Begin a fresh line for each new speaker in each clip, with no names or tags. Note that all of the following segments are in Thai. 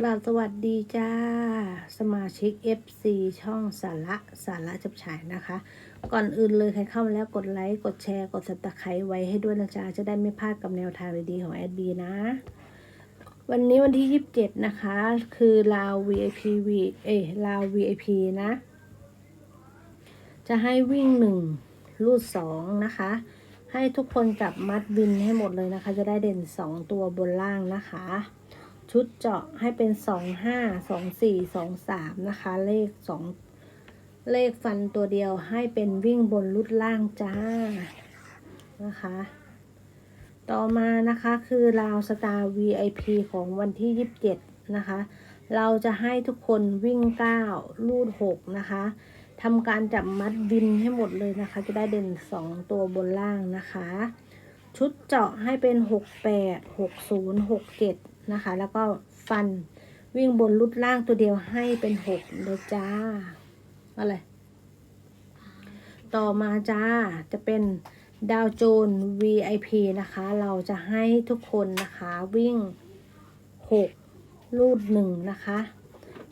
กราบสวัสดีจ้า สมาชิก FC ช่องสาระสาระจับฉายนะคะ ก่อนอื่นเลยใครเข้ามาแล้วกดไลค์ กดแชร์ กดสับตะไคร้ไว้ให้ด้วยนะจ๊ะ จะได้ไม่พลาดกับแนวทางดีๆของแอดบีนะ วันนี้วันที่ 27 นะคะ คือลาว VIP V เอ้ยลาว VIP นะ จะให้วิ่งหนึ่งรูดสองนะคะ ให้ทุกคนจับมัดบินให้หมดเลยนะคะ จะได้เด่นสองตัวบนล่างนะคะ ชุดเจาะให้เป็นสองห้าสองสี่สองสามนะคะ เลขสองเลขฟันตัวเดียวให้เป็นวิ่งบนรุดล่างจ้านะคะ ต่อมานะคะคือราวสตาร์ VIP ของวันที่ 27 นะคะ เราจะให้ทุกคนวิ่ง9ลูด 6 นะคะทำการจับมัดวินให้หมดเลยนะคะ จะได้เด่น 2 ตัวบนล่างนะคะ ชุดเจาะให้เป็น 68 60 67 นะคะ แล้วก็ฟันวิ่งบนรุดล่างตัวเดียวให้เป็น6เลยจ้าอะไร ต่อมาจ้าจะเป็นดาวโจน VIP นะคะ เราจะให้ทุกคนนะคะวิ่ง6ลูดหนึ่งนะคะ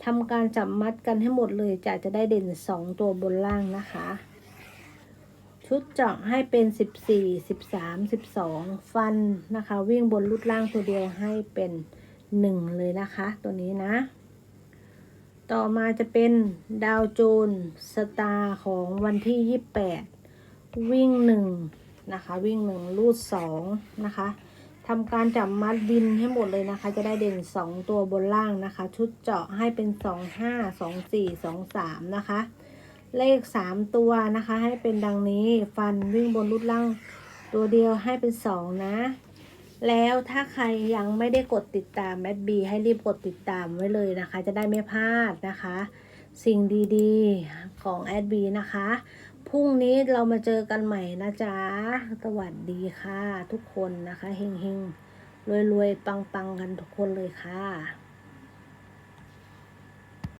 ทำการจับมัดกันให้หมดเลยจะจะได้เด่น 2 ตัวบนล่างนะคะ ชุดเจาะให้เป็น14 13 12ฟันนะคะ วิ่งบนลูดล่างตัวเดียวให้เป็น1เลยนะคะ ตัวนี้นะ ต่อมาจะเป็นดาวโจนสตาร์ของวันที่28วิ่ง1นะคะ วิ่ง1ลูด2นะคะทำการจับมัดบินให้หมดเลยนะคะ จะได้เด่น2ตัวบนล่างนะคะ ชุดเจาะให้เป็น2 5 2 4 2 3นะคะ เลข 3 ตัวนะคะ ให้เป็นดังนี้ฟันวิ่งบนรุดล่างตัวเดียวให้เป็น 2 นะ แล้วถ้าใครยังไม่ได้กดติดตามแอดบีให้รีบกดติดตามไว้เลยนะคะ จะได้ไม่พลาดนะคะ สิ่งดีๆของแอดบีนะคะพรุ่งนี้เรามาเจอกันใหม่นะจ๊ะ สวัสดีค่ะ ทุกคนนะคะ เฮงๆรวยๆ ปังๆ กันทุกคนเลยค่ะ